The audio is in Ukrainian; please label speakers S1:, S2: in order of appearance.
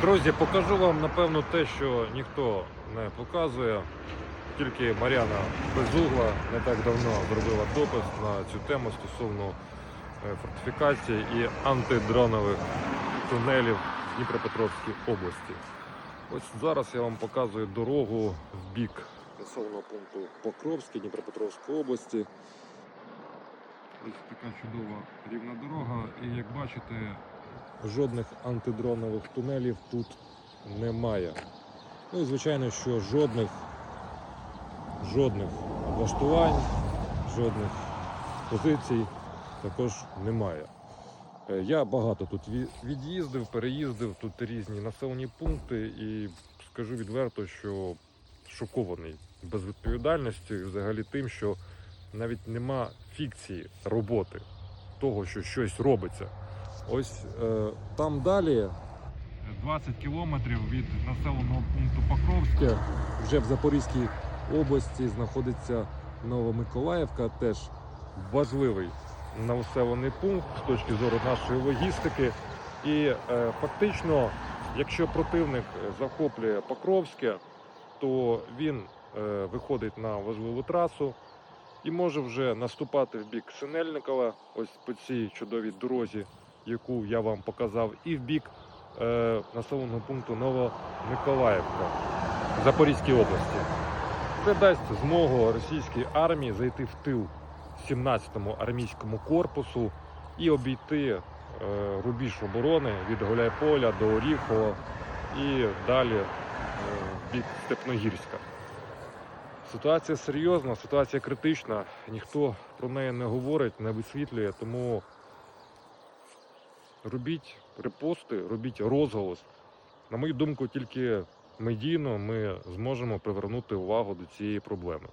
S1: Друзі, покажу вам напевно те, що ніхто не показує. Тільки Мар'яна Безугла не так давно зробила допис на цю тему стосовно е, фортифікації і антидронових тунелів в Дніпропетровській області. Ось зараз я вам показую дорогу в бік населеного пункту Покровський Дніпропетровської області. Ось така чудова рівна дорога, і як бачите, жодних антидронових тунелів тут немає. Ну і звичайно, що жодних, жодних облаштувань, жодних позицій також немає. Е, Я багато тут від'їздив, переїздив, тут різні населені пункти, і скажу відверто, що шокований безвідповідальністю і взагалі тим, що навіть нема фікції роботи того, що щось робиться. Ось е, там далі. 20 кілометрів від населеного пункту Покровське, вже в Запорізькій області знаходиться Новомиколаївка, теж важливий населений пункт з точки зору нашої логістики. І е, фактично, якщо противник захоплює Покровське, то він е, виходить на важливу трасу і може вже наступати в бік Синельникова, ось по цій чудовій дорозі, яку я вам показав, і в бік е, населеного пункту Новомиколаївка Запорізькій області. Це дасть змогу російській армії зайти в тил 17-му армійському корпусу і обійти е, рубіж оборони від Гуляйполя до Оріхова і далі е, бік Степногірська. Ситуація серйозна, ситуація критична. Ніхто про неї не говорить, не висвітлює, тому робіть репости, робіть розголос. На мою думку, тільки медійно ми зможемо привернути увагу до цієї проблеми.